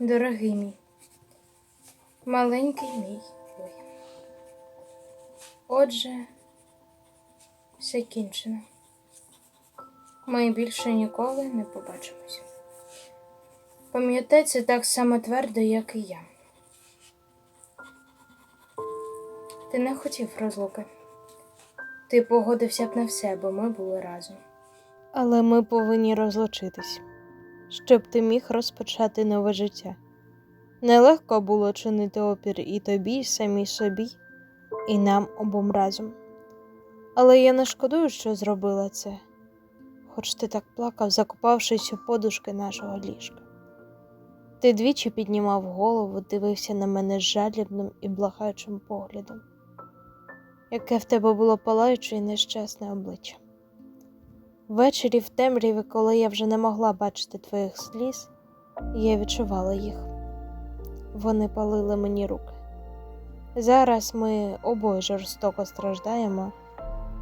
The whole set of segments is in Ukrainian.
Дорогий мій, маленький мій. Ой. Отже, все кінчено. Ми більше ніколи не побачимось. Пам'ятай це так само твердо, як і я. Ти не хотів розлуки. Ти погодився б на все, бо ми були разом. Але ми повинні розлучитись, щоб ти міг розпочати нове життя. Нелегко було чинити опір і тобі, і самій собі, і нам обом разом. Але я не шкодую, що зробила це, хоч ти так плакав, закопавшись у подушки нашого ліжка. Ти двічі піднімав голову, дивився на мене жалібним і благаючим поглядом, яке в тебе було палаюче і нещасне обличчя. Ввечері в темряві, коли я вже не могла бачити твоїх сліз, я відчувала їх. Вони палили мені руки. Зараз ми обоє жорстоко страждаємо.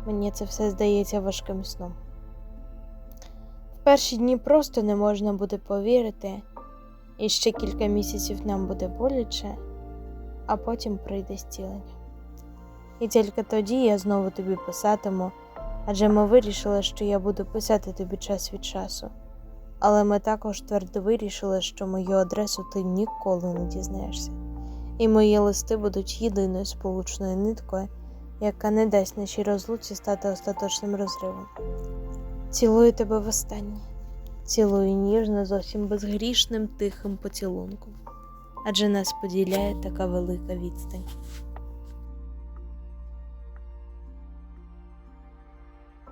Мені це все здається важким сном. В перші дні просто не можна буде повірити, і ще кілька місяців нам буде боляче, а потім прийде зцілення. І тільки тоді я знову тобі писатиму адже ми вирішили, що я буду писати тобі час від часу. Але ми також твердо вирішили, що мою адресу ти ніколи не дізнаєшся, і мої листи будуть єдиною сполучною ниткою, яка не дасть нашій розлуці стати остаточним розривом. Цілую тебе востаннє, цілую ніжно, зовсім безгрішним тихим поцілунком, адже нас поділяє така велика відстань.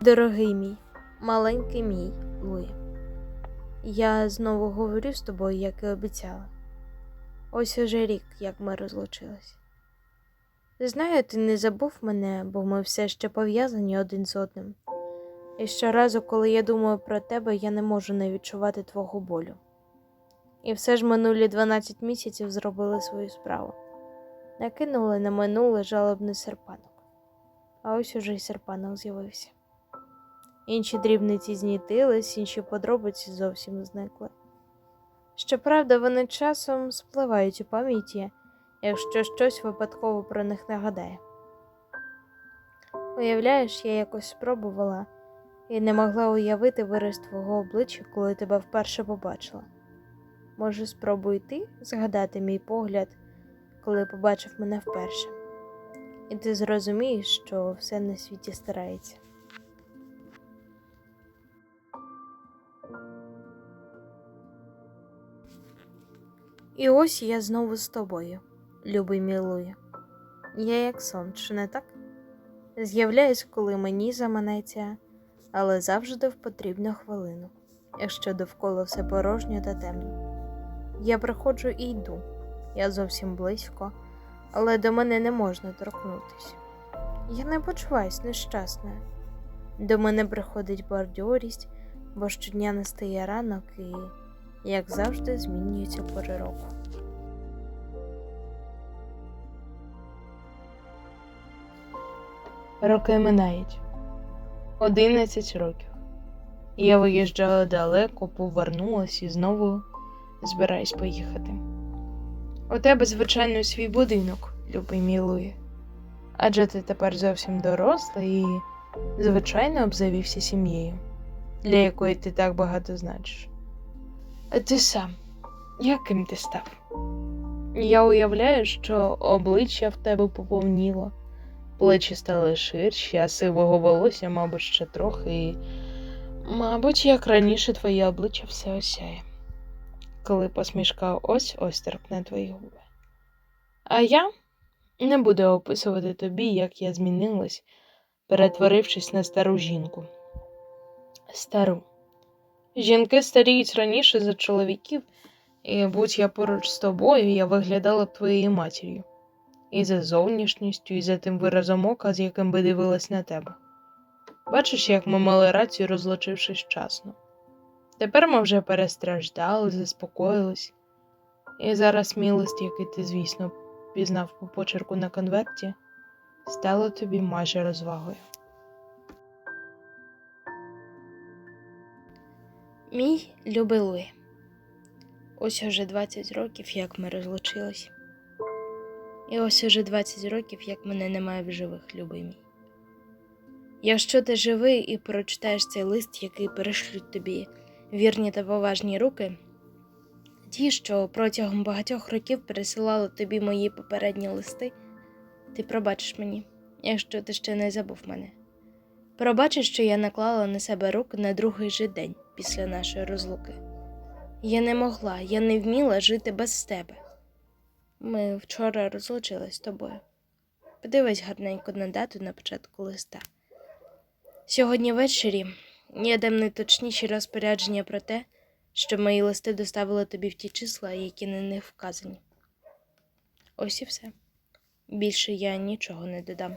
Дорогий мій, маленький мій Луї, я знову говорю з тобою, як і обіцяла. Ось уже рік, як ми розлучились. Знаю, ти не забув мене, бо ми все ще пов'язані один з одним. І щоразу, коли я думаю про тебе, я не можу не відчувати твого болю. І все ж минулі 12 місяців зробили свою справу. Накинули на минуле жалобний серпанок. А ось уже й серпанок з'явився. Інші дрібниці знітились, інші подробиці зовсім зникли. Щоправда, вони часом спливають у пам'яті, якщо щось випадково про них нагадає. Уявляєш, я якось спробувала і не могла уявити вираз твого обличчя, коли тебе вперше побачила. Може, спробуй ти згадати мій погляд, коли побачив мене вперше, і ти зрозумієш, що все на світі старається. І ось я знову з тобою, любий мілує. Я як сон, чи не так? З'являюсь, коли мені заманеться, але завжди в потрібну хвилину, якщо довкола все порожньо та темно. Я приходжу і йду, я зовсім близько, але до мене не можна торкнутися. Я не почуваюсь нещасною. До мене приходить бадьорість, бо щодня настає ранок і як завжди, змінюються пори року. Роки минають. Одинадцять років. Я виїжджала далеко, повернулась і знову збираюсь поїхати. У тебе, звичайно, свій будинок, любий мій Луї. Адже ти тепер зовсім дорослий і, звичайно, обзавівся сім'єю, для якої ти так багато значиш. Ти сам, яким ти став? Я уявляю, що обличчя в тебе поповніло, плечі стали ширші, а сивого волосся, мабуть, ще трохи, і, мабуть, як раніше твоє обличчя все осяє, коли посмішка ось ось торкне твої губи. А я не буду описувати тобі, як я змінилась, перетворившись на стару жінку. Стару. Жінки старіють раніше за чоловіків, і будь я поруч з тобою, я виглядала б твоєю матір'ю. І за зовнішністю, і за тим виразом ока, з яким би дивилась на тебе. Бачиш, як ми мали рацію, розлучившись вчасно. Тепер ми вже перестраждали, заспокоїлись, і зараз милость, який ти, звісно, пізнав по почерку на конверті, стала тобі майже розвагою. Мій любий Луї, Ось уже 20 років, як ми розлучились. І ось уже 20 років, як мене немає в живих, любий мій. Якщо ти живий і прочитаєш цей лист, який перешлють тобі вірні та поважні руки, ті, що протягом багатьох років пересилали тобі мої попередні листи, ти пробачиш мені, якщо ти ще не забув мене. Пробачиш, що я наклала на себе рук на другий же день після нашої розлуки. Я не могла, я не вміла жити без тебе. Ми вчора розлучились з тобою. Подивись гарненько на дату на початку листа. Сьогодні ввечері я дам найточніші розпорядження про те, що мої листи доставили тобі в ті числа, які на них вказані. Ось і все. Більше я нічого не додам.